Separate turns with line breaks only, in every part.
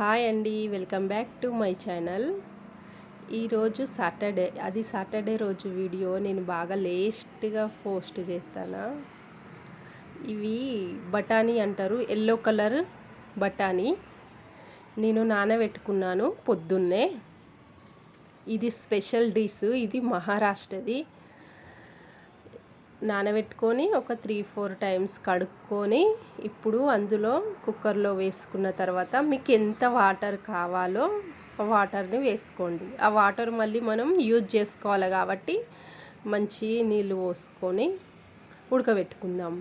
Hi అండి welcome back to my channel. ఈరోజు Saturday అది సాటర్డే రోజు వీడియో. నేను బాగా లేస్ట్గా పోస్ట్ చేస్తాను? ఇవి బఠానీ అంటారు ఎల్లో కలర్ బఠానీ. నేను నానబెట్టుకున్నాను పొద్దున్నే. ఇది స్పెషల్ డిష్ ఇది మహారాష్ట్రది. నానబెట్టుకొని ఒక త్రీ ఫోర్ టైమ్స్ కడుక్కొని ఇప్పుడు అందులో కుక్కర్లో వేసుకున్న తర్వాత మీకు ఎంత వాటర్ కావాలో వాటర్ని వేసుకోండి. ఆ వాటర్ మళ్ళీ మనం యూజ్ చేసుకోవాలి కాబట్టి మంచి నీళ్ళు పోసుకొని ఉడకబెట్టుకుందాం.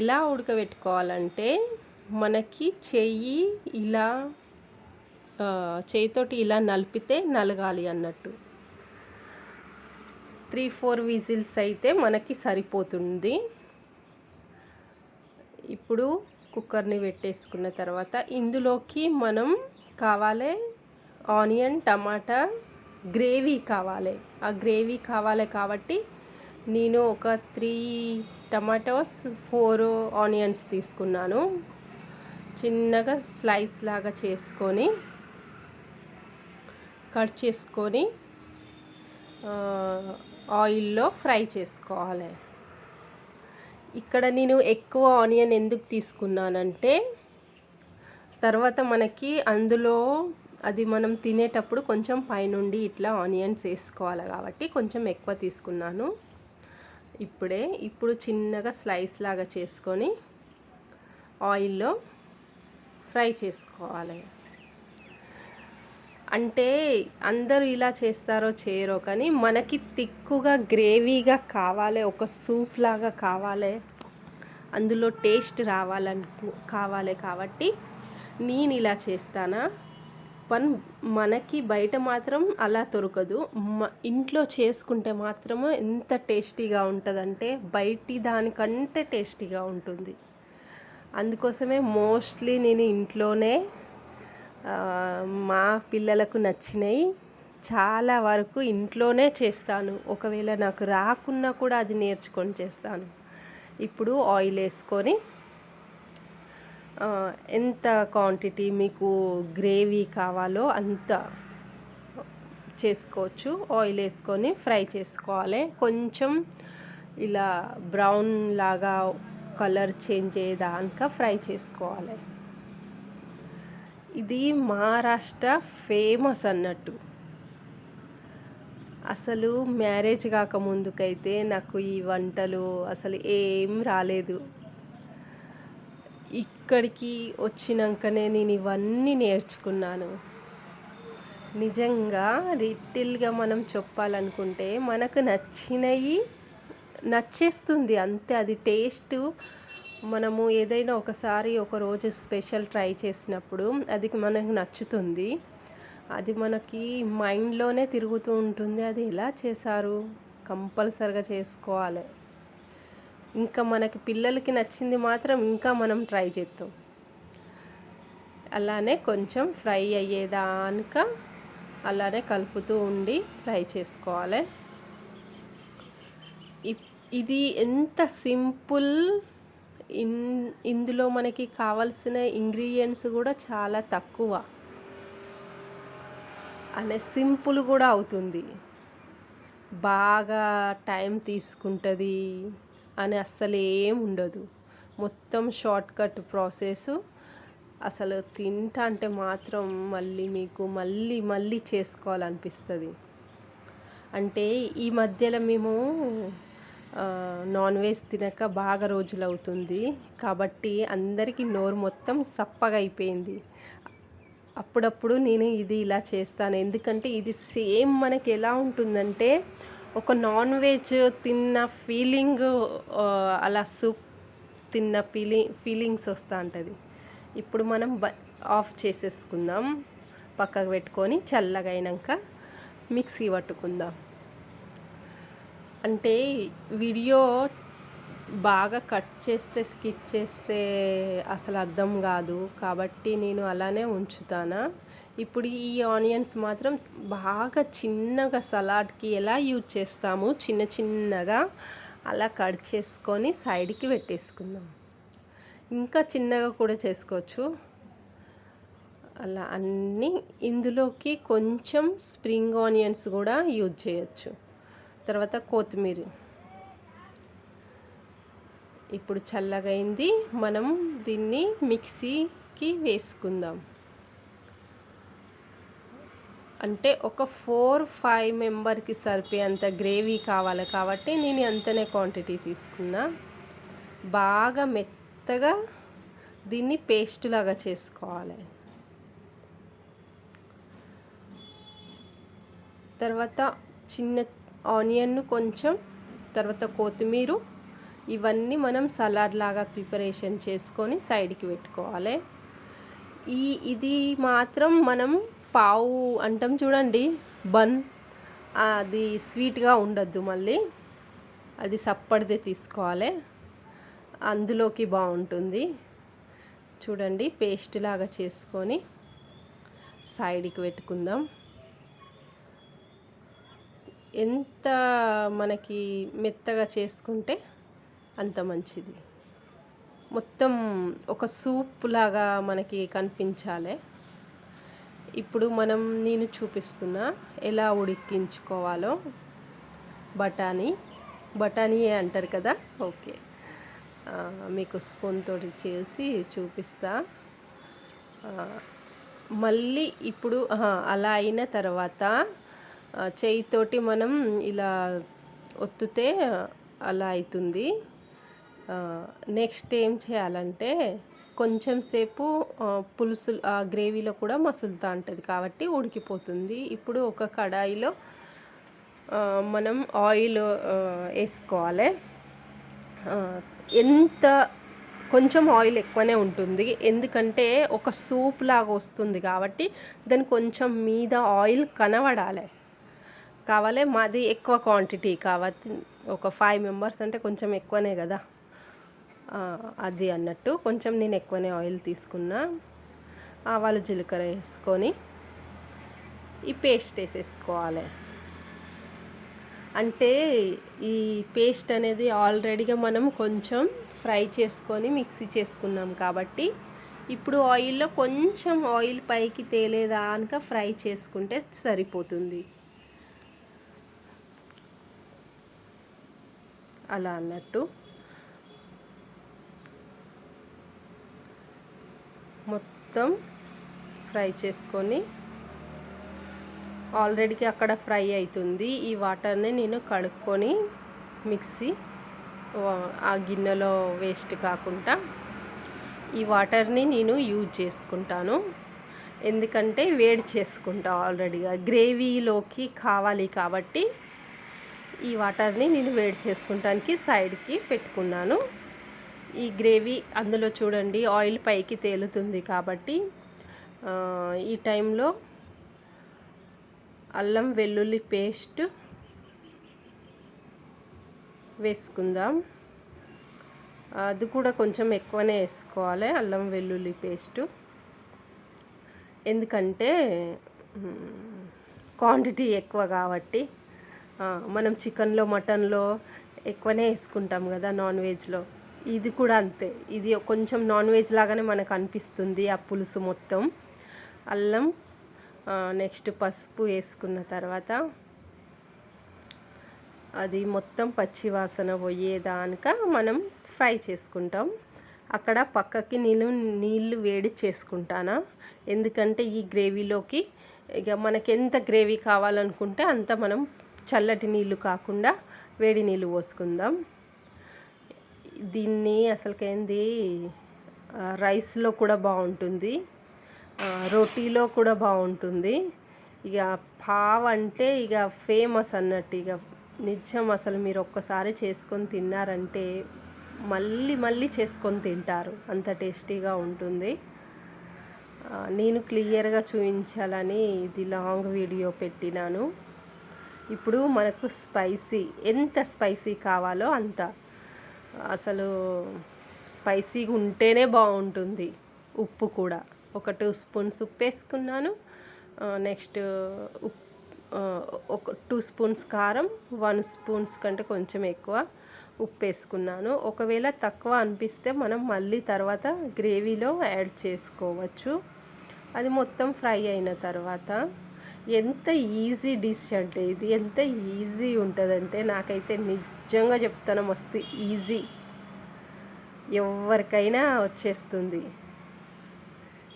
ఎలా ఉడకబెట్టుకోవాలంటే మనకి చెయ్యి ఇలా చేయితోటి ఇలా నలిపితే నలగాలి అన్నట్టు. త్రీ ఫోర్ విజిల్స్ అయితే మనకి సరిపోతుంది. ఇప్పుడు కుక్కర్ని పెట్టేసుకున్న తర్వాత ఇందులోకి మనం కావాలి ఆనియన్ టమాటా గ్రేవీ కావాలి. ఆ గ్రేవీ కావాలి కాబట్టి నేను ఒక త్రీ టమాటోస్ ఫోర్ ఆనియన్స్ తీసుకున్నాను. చిన్నగా స్లైస్ లాగా చేసుకొని కట్ చేసుకొని ఆయిల్లో ఫ్రై చేసుకోవాలి. ఇక్కడ నేను ఎక్కువ ఆనియన్ ఎందుకు తీసుకున్నానంటే తర్వాత మనకి అందులో అది మనం తినేటప్పుడు కొంచెం పైనుండి ఇట్లా ఆనియన్స్ వేసుకోవాలి కాబట్టి కొంచెం ఎక్కువ తీసుకున్నాను. ఇప్పుడే ఇప్పుడు చిన్నగా స్లైస్ లాగా చేసుకొని ఆయిల్లో ఫ్రై చేసుకోవాలి. అంటే అందరూ ఇలా చేస్తారో చేయరో కానీ మనకి తిక్కుగా గ్రేవీగా కావాలి ఒక సూప్ లాగా కావాలి అందులో టేస్ట్ రావాలను కావాలి కాబట్టి నేను ఇలా చేస్తానా? పన్ మనకి బయట మాత్రం అలా దొరకదు. ఇంట్లో చేసుకుంటే మాత్రము ఎంత టేస్టీగా ఉంటుందంటే బయటి దానికంటే టేస్టీగా ఉంటుంది. అందుకోసమే మోస్ట్లీ నేను ఇంట్లోనే మా పిల్లలకు నచ్చినవి చాలా వరకు ఇంట్లోనే చేస్తాను. ఒకవేళ నాకు రాకున్నా కూడా అది నేర్చుకొని చేస్తాను. ఇప్పుడు ఆయిల్ వేసుకొని ఎంత క్వాంటిటీ మీకు గ్రేవీ కావాలో అంత చేసుకోవచ్చు. ఆయిల్ వేసుకొని ఫ్రై చేసుకోవాలి. కొంచెం ఇలా బ్రౌన్ లాగా కలర్ చేంజ్ అయ్యేదాకా ఫ్రై చేసుకోవాలి. ఇది మహారాష్ట్ర ఫేమస్ అన్నట్టు. అసలు మ్యారేజ్ కాకముందుకైతే నాకు ఈ వంటలు అసలు ఏం రాలేదు. ఇక్కడికి వచ్చినాకనే నేను ఇవన్నీ నేర్చుకున్నాను. నిజంగా రిటిల్గా మనం చెప్పాలనుకుంటే మనకు నచ్చినవి నచ్చేస్తుంది అంతే అది టేస్ట్ మనము ఏదైనా ఒకసారి ఒకరోజు స్పెషల్ ట్రై చేసినప్పుడు అది మనకు నచ్చుతుంది. అది మనకి మైండ్లోనే తిరుగుతూ ఉంటుంది. అది ఎలా చేశారు? కంపల్సరిగా చేసుకోవాలి. ఇంకా మనకి పిల్లలకి నచ్చింది మాత్రం ఇంకా మనం ట్రై చేస్తాం అలానే కొంచెం ఫ్రై అయ్యేదానిక అలానే కలుపుతూ ఉండి ఫ్రై చేసుకోవాలి. ఇది ఎంత సింపుల్ ఇన్ ఇందులో మనకి కావాల్సిన ఇంగ్రీడియంట్స్ కూడా చాలా తక్కువ. అనే సింపుల్ కూడా అవుతుంది. బాగా టైం తీసుకుంటుంది అని అస్సలు ఏం ఉండదు. మొత్తం షార్ట్కట్ ప్రాసెస్ అసలు తింటా అంటే మాత్రం మళ్ళీ మీకు మళ్ళీ మళ్ళీ చేసుకోవాలనిపిస్తుంది. అంటే ఈ మధ్యలో మేము నాన్ వెజ్ తినక బాగా రోజులు అవుతుంది కాబట్టి అందరికీ నోరు మొత్తం సప్పగా అయిపోయింది. అప్పుడప్పుడు నేను ఇది ఇలా చేస్తాను. ఎందుకంటే ఇది సేమ్ మనకి ఎలా ఉంటుందంటే ఒక నాన్ వెజ్ తిన్న ఫీలింగ్ అలా సూప్ తిన్న ఫీలింగ్ ఫీలింగ్స్ వస్తూ ఉంటుంది. ఇప్పుడు మనం బ ఆఫ్ చేసేసుకుందాం. పక్కకు పెట్టుకొని చల్లగా అయినాక మిక్సీ పట్టుకుందాం. అంటే వీడియో బాగా కట్ చేస్తే స్కిప్ చేస్తే అసలు అర్థం కాదు. కాబట్టి నేను అలానే ఉంచుతాను. ఇప్పుడు ఈ ఆనియన్స్ మాత్రం బాగా చిన్నగా సలాడ్కి ఎలా యూజ్ చేస్తాము? చిన్న చిన్నగా అలా కట్ చేసుకొని సైడ్కి పెట్టేసుకుందాం. ఇంకా చిన్నగా కూడా చేసుకోవచ్చు. అలా అన్నీ ఇందులోకి కొంచెం స్ప్రింగ్ ఆనియన్స్ కూడా యూజ్ చేయొచ్చు. తర్వాత కొత్తిమీర. ఇప్పుడు చల్లగైంది మనం దీన్ని మిక్సీకి వేసుకుందాం. అంటే ఒక ఫోర్ ఫైవ్ మెంబర్కి సరిపోయేంత గ్రేవీ కావాలి కాబట్టి నేను అంతనే క్వాంటిటీ తీసుకున్నా. బాగా మెత్తగా దీన్ని పేస్ట్ లాగా చేసుకోవాలి. తర్వాత చిన్న ఆనియన్ కొంచెం తర్వాత కొత్తిమీర ఇవన్నీ మనం సలాడ్ లాగా ప్రిపరేషన్ చేసుకొని సైడ్కి పెట్టుకోవాలి. ఈ ఇది మాత్రం మనం పావు అంటాం చూడండి బన్ అది స్వీట్గా ఉండద్దు మళ్ళీ. అది సప్పడిదే తీసుకోవాలి. అందులోకి బాగుంటుంది. చూడండి పేస్ట్ లాగా చేసుకొని సైడ్కి పెట్టుకుందాం. ఎంత మనకి మెత్తగా చేసుకుంటే అంత మంచిది. మొత్తం ఒక సూప్ లాగా మనకి కనిపించాలి. ఇప్పుడు మనం నేను చూపిస్తున్నా ఎలా ఉడికించుకోవాలో బఠానీ. బఠానీయే అంటారు కదా? ఓకే. మీకు స్పూన్ తోటి చేసి చూపిస్తా. మళ్ళీ ఇప్పుడు అలా అయిన తర్వాత చేయితోటి మనం ఇలా ఒత్తితే అలా అవుతుంది నెక్స్ట్ ఏం చేయాలంటే కొంచెం సేపు పులుసు ఆ గ్రేవీలో కూడా మసులుతూ ఉంటుంది కాబట్టి ఉడికిపోతుంది. ఇప్పుడు ఒక కడాయిలో మనం ఆయిల్ వేసుకోవాలి. ఎంత కొంచెం ఆయిల్ ఎక్కువనే ఉంటుంది. ఎందుకంటే ఒక సూప్ లాగా వస్తుంది కాబట్టి దాని కొంచెం మీద ఆయిల్ కనబడాలి. కావాలి మాది ఎక్కువ క్వాంటిటీ కాబట్టి ఒక ఫైవ్ మెంబర్స్ అంటే కొంచెం ఎక్కువనే కదా. అది అన్నట్టు కొంచెం నేను ఎక్కువనే ఆయిల్ తీసుకున్నా. ఆవాలు జీలకర్ర వేసుకొని ఈ పేస్ట్ వేసేసుకోవాలి. అంటే ఈ పేస్ట్ అనేది ఆల్రెడీగా మనం కొంచెం ఫ్రై చేసుకొని మిక్సీ చేసుకున్నాం కాబట్టి ఇప్పుడు ఆయిల్లో కొంచెం ఆయిల్ పైకి తేలేదాక ఫ్రై చేసుకుంటే సరిపోతుంది. అలా అన్నట్టు. మొత్తం ఫ్రై చేసుకొని ఆల్రెడీకి అక్కడ ఫ్రై అవుతుంది ఈ వాటర్ని నేను కడుక్కొని మిక్సీ ఆ గిన్నెలో వేస్ట్ కాకుండా ఈ వాటర్ని నేను యూజ్ చేసుకుంటాను. ఎందుకంటే వేడి చేసుకుంటా ఆల్రెడీగా. గ్రేవీలోకి కావాలి కాబట్టి ఈ వాటర్ని నేను వేడి చేసుకుంటానికి సైడ్కి పెట్టుకున్నాను. ఈ గ్రేవీ అందులో చూడండి ఆయిల్ పైకి తేలుతుంది కాబట్టి ఈ టైంలో అల్లం వెల్లుల్లి పేస్ట్ వేసుకుందాం. అది కూడా కొంచెం ఎక్కువనే వేసుకోవాలి అల్లం వెల్లుల్లి పేస్ట్. ఎందుకంటే క్వాంటిటీ ఎక్కువ కాబట్టి మనం చికెన్లో మటన్లో ఎక్కువనే వేసుకుంటాం కదా నాన్ వెజ్లో. ఇది కూడా అంతే. ఇది కొంచెం నాన్ వెజ్ లాగానే మనకు అనిపిస్తుంది ఆ పులుసు మొత్తం. అల్లం నెక్స్ట్ పసుపు వేసుకున్న తర్వాత అది మొత్తం పచ్చి వాసన పోయేదానిక మనం ఫ్రై చేసుకుంటాం. అక్కడ పక్కకి నేను నీళ్ళు వేడి చేసుకుంటానా. ఎందుకంటే ఈ గ్రేవీలోకి ఇక మనకి ఎంత గ్రేవీ కావాలనుకుంటే అంత మనం చల్లటి నీళ్ళు కాకుండా వేడి నీళ్ళు పోసుకుందాం. దీన్ని అసలుకేంది? రైస్లో కూడా బాగుంటుంది రోటీలో కూడా బాగుంటుంది ఇక పావ్ అంటే ఇక ఫేమస్ అన్నట్టు ఇక నిజం అసలు మీరు ఒక్కసారి చేసుకొని తిన్నారంటే మళ్ళీ మళ్ళీ చేసుకొని తింటారు. అంత టేస్టీగా ఉంటుంది. నేను క్లియర్గా చూపించాలని ఇది లాంగ్ వీడియో పెట్టినాను. ఇప్పుడు మనకు స్పైసీ ఎంత స్పైసీ కావాలో అంత. అసలు స్పైసీగా ఉంటేనే బాగుంటుంది ఉప్పు కూడా. ఒక టూ స్పూన్స్ ఉప్పు వేసుకున్నాను నెక్స్ట్ ఉప్ ఒక టూ స్పూన్స్ కారం వన్ స్పూన్స్ కంటే కొంచెం ఎక్కువ ఉప్పు వేసుకున్నాను ఒకవేళ తక్కువ అనిపిస్తే మనం మళ్ళీ తర్వాత గ్రేవీలో యాడ్ చేసుకోవచ్చు. అది మొత్తం ఫ్రై అయిన తర్వాత ఎంత ఈజీ డిష్ అంటే ఇది? ఎంత ఈజీ ఉంటుందంటే నాకైతే నిజంగా చెప్తాను మస్తు ఈజీ ఎవరికైనా వచ్చేస్తుంది.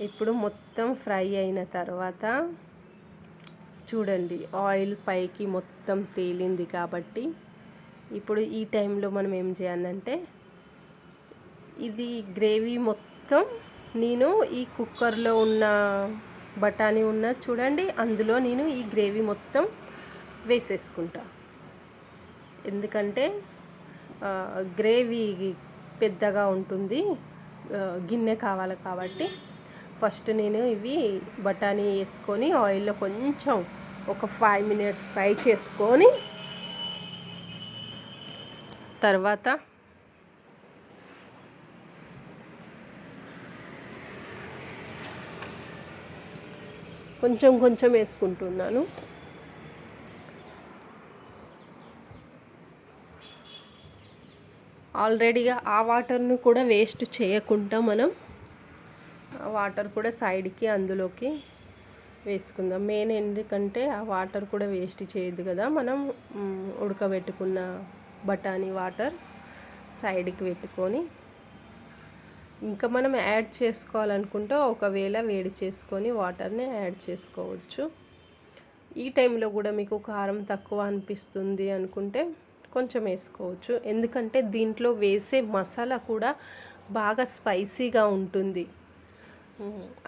ఇప్పుడు మొత్తం ఫ్రై అయిన తర్వాత చూడండి ఆయిల్ పైకి మొత్తం తేలింది కాబట్టి ఇప్పుడు ఈ టైంలో మనం ఏం చేయాలంటే ఇది గ్రేవీ మొత్తం నేను ఈ కుక్కర్లో ఉన్న బఠానీ ఉన్నది చూడండి. అందులో నేను ఈ గ్రేవీ మొత్తం వేసేసుకుంటా. ఎందుకంటే గ్రేవీ పెద్దగా ఉంటుంది. గిన్నె కావాలి కాబట్టి. ఫస్ట్ నేను ఇవి బఠానీ వేసుకొని ఆయిల్లో కొంచెం ఒక ఫైవ్ మినిట్స్ ఫ్రై చేసుకొని తర్వాత కొంచెం కొంచెం వేసుకుంటున్నాను. ఆల్రెడీగా ఆ వాటర్ను కూడా వేస్ట్ చేయకుండా మనం ఆ వాటర్ కూడా సైడ్కి అందులోకి వేసుకుందాం. మెయిన్ ఎందుకంటే ఆ వాటర్ కూడా వేస్ట్ చేయదు కదా. మనం ఉడకబెట్టుకున్న బఠానీ వాటర్ సైడ్కి పెట్టుకొని ఇంకా మనం యాడ్ చేసుకోవాలనుకుంటే ఒకవేళ వేడి చేసుకొని వాటర్ని యాడ్ చేసుకోవచ్చు. ఈ టైంలో కూడా మీకు కారం తక్కువ అనిపిస్తుంది అనుకుంటే కొంచెం వేసుకోవచ్చు. ఎందుకంటే దీంట్లో వేసే మసాలా కూడా బాగా స్పైసీగా ఉంటుంది.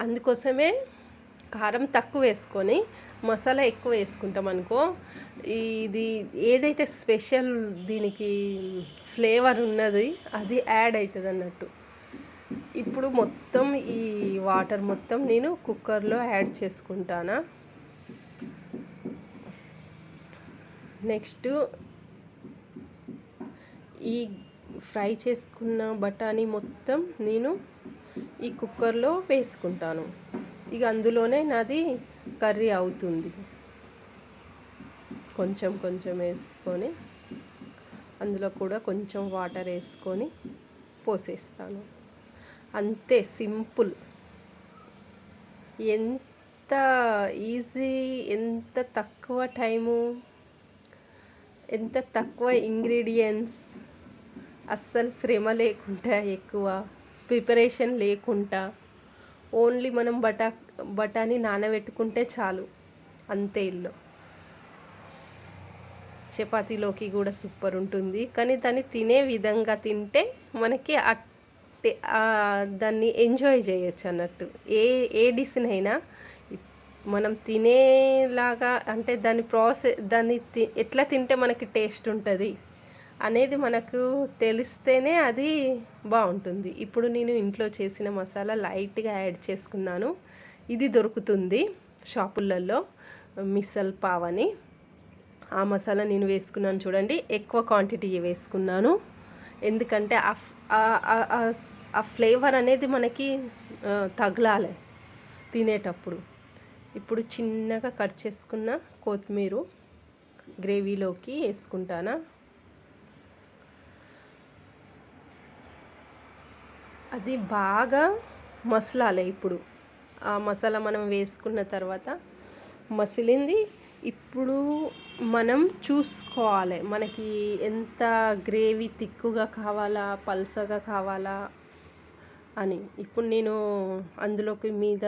అందుకోసమే కారం తక్కువ వేసుకొని మసాలా ఎక్కువ వేసుకుంటాం అనుకో ఇది ఏదైతే స్పెషల్ దీనికి ఫ్లేవర్ ఉన్నది అది యాడ్ అవుతుంది అన్నట్టు. ఇప్పుడు మొత్తం ఈ వాటర్ మొత్తం నేను కుక్కర్లో యాడ్ చేసుకుంటానా? నెక్స్ట్ ఈ ఫ్రై చేసుకున్న బఠానీ మొత్తం నేను ఈ కుక్కర్లో వేసుకుంటాను. ఇక అందులోనే నాది కర్రీ అవుతుంది. కొంచెం కొంచెం వేసుకొని అందులో కూడా కొంచెం వాటర్ వేసుకొని పోసేస్తాను. అంతే సింపుల్. ఎంత ఈజీ ఎంత తక్కువ టైము ఎంత తక్కువ ఇంగ్రీడియంట్స్ అస్సలు శ్రమ లేకుండా ఎక్కువ ప్రిపరేషన్ లేకుండా ఓన్లీ మనం బటా బఠానీ నానబెట్టుకుంటే చాలు అంతే ఇల్లు. చపాతీలోకి కూడా సూపర్ ఉంటుంది కానీ దాన్ని తినే విధంగా తింటే మనకి దాన్ని ఎంజాయ్ చేయొచ్చు అన్నట్టు. ఏ ఏ డిష్నైనా మనం తినేలాగా అంటే దాని ప్రాసెస్ దాన్ని తి ఎట్లా తింటే మనకి టేస్ట్ ఉంటుంది అనేది మనకు తెలిస్తేనే అది బాగుంటుంది. ఇప్పుడు నేను ఇంట్లో చేసిన మసాలా లైట్గా యాడ్ చేసుకున్నాను. ఇది దొరుకుతుంది షాపులలో మిసల్ పావ్ అని ఆ మసాలా నేను వేసుకున్నాను చూడండి ఎక్కువ క్వాంటిటీ వేసుకున్నాను. ఎందుకంటే ఆ ఫ్లేవర్ అనేది మనకి తగలాలి తినేటప్పుడు. ఇప్పుడు చిన్నగా కట్ చేసుకున్న కొత్తిమీర గ్రేవీలోకి వేసుకుంటానా? అది బాగా మసలాలి ఇప్పుడు. ఆ మసాలా మనం వేసుకున్న తర్వాత మసిలింది ఇప్పుడు మనం చూసుకోవాలి. మనకి ఎంత గ్రేవీ తిక్కుగా కావాలా పల్సగా కావాలా అని. ఇప్పుడు నేను అందులోకి మీద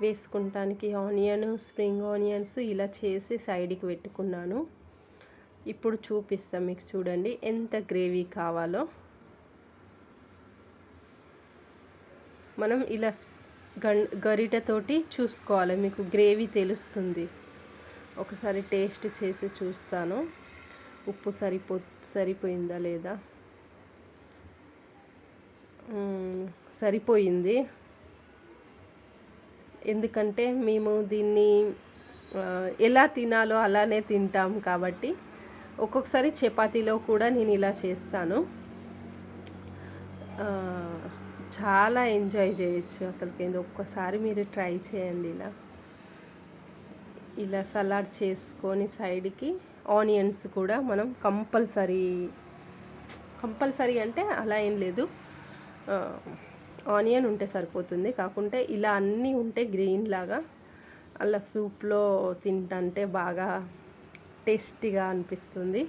వేసుకుంటానికి ఆనియన్ స్ప్రింగ్ ఆనియన్స్ ఇలా చేసి సైడ్కి పెట్టుకున్నాను. ఇప్పుడు చూపిస్తాను మీకు చూడండి ఎంత గ్రేవీ కావాలో. మనం ఇలా గరిటతోటి చూసుకోవాలి. మీకు గ్రేవీ తెలుస్తుంది. ఒకసారి టేస్ట్ చేసి చూస్తాను. ఉప్పు సరిపో సరిపోయిందా లేదా? సరిపోయింది. ఎందుకంటే మేము దీన్ని ఎలా తినాలో అలానే తింటాం కాబట్టి ఒక్కొక్కసారి చపాతీలో కూడా నేను ఇలా చేస్తాను. చాలా ఎంజాయ్ చేయొచ్చు అసలుకి. ఒక్కసారి మీరు ట్రై చేయండి ఇలా. ఇలా సలాడ్ చేసుకొని సైడ్కి ఆనియన్స్ కూడా మనం కంపల్సరీ కంపల్సరీ అంటే అలా ఏం లేదు. ఆనియన్ ఉంటే సరిపోతుంది. కాకుంటే ఇలా అన్నీ ఉంటే గ్రీన్ లాగా అలా సూప్లో తింటంటే బాగా టేస్టీగా అనిపిస్తుంది.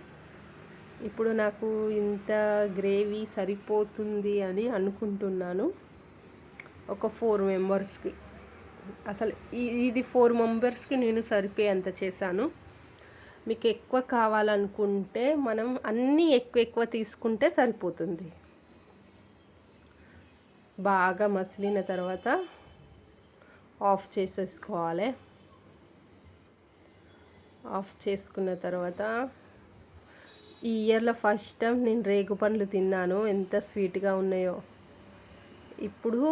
ఇప్పుడు నాకు ఇంత గ్రేవీ సరిపోతుంది అని అనుకుంటున్నాను. ఒక ఫోర్ మెంబర్స్కి. అసలు ఇది ఫోర్ మెంబర్స్కి నేను సరిపోయేంత చేశాను. మీకు ఎక్కువ కావాలనుకుంటే మనం అన్నీ ఎక్కువ ఎక్కువ తీసుకుంటే సరిపోతుంది. బాగా మసిలిన తర్వాత ఆఫ్ చేసేసుకోవాలి. ఆఫ్ చేసుకున్న తర్వాత ఈ ఇయర్లో ఫస్ట్ టైం నేను రేగు పండ్లు తిన్నాను. ఎంత స్వీట్గా ఉన్నాయో. ఇప్పుడు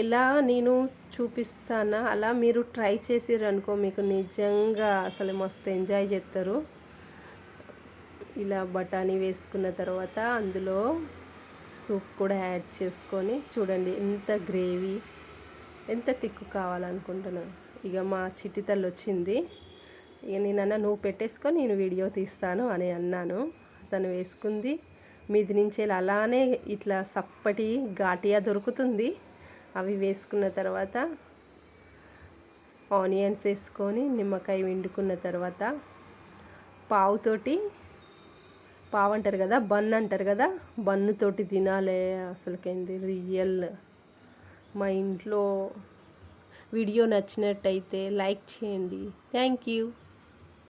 ఎలా నేను చూపిస్తానా? అలా మీరు ట్రై చేసిరనుకో మీకు నిజంగా అసలు మస్తు ఎంజాయ్ చేస్తారు ఇలా బఠానీ వేసుకున్న తర్వాత అందులో సూప్ కూడా యాడ్ చేసుకొని చూడండి ఎంత గ్రేవీ ఎంత తిక్కు కావాలనుకుంటున్నాను ఇక మా చిట్టి తల్లి వచ్చింది. ఇక నేనన్నా నువ్వు పెట్టేసుకొని నేను వీడియో తీస్తాను అని అన్నాను. తను వేసుకుంది. మీది నుంచి అలానే ఇట్లా సప్పటి ఘాటియా దొరుకుతుంది. అవి వేసుకున్న తర్వాత ఆనియన్స్ వేసుకొని నిమ్మకాయ వండుకున్న తర్వాత పావుతోటి పావు అంటారు కదా బన్ అంటారు కదా బన్నుతోటి తినాలే అసలుకేంది రియల్. మా ఇంట్లో వీడియో నచ్చినట్టయితే లైక్ చేయండి. Thank you.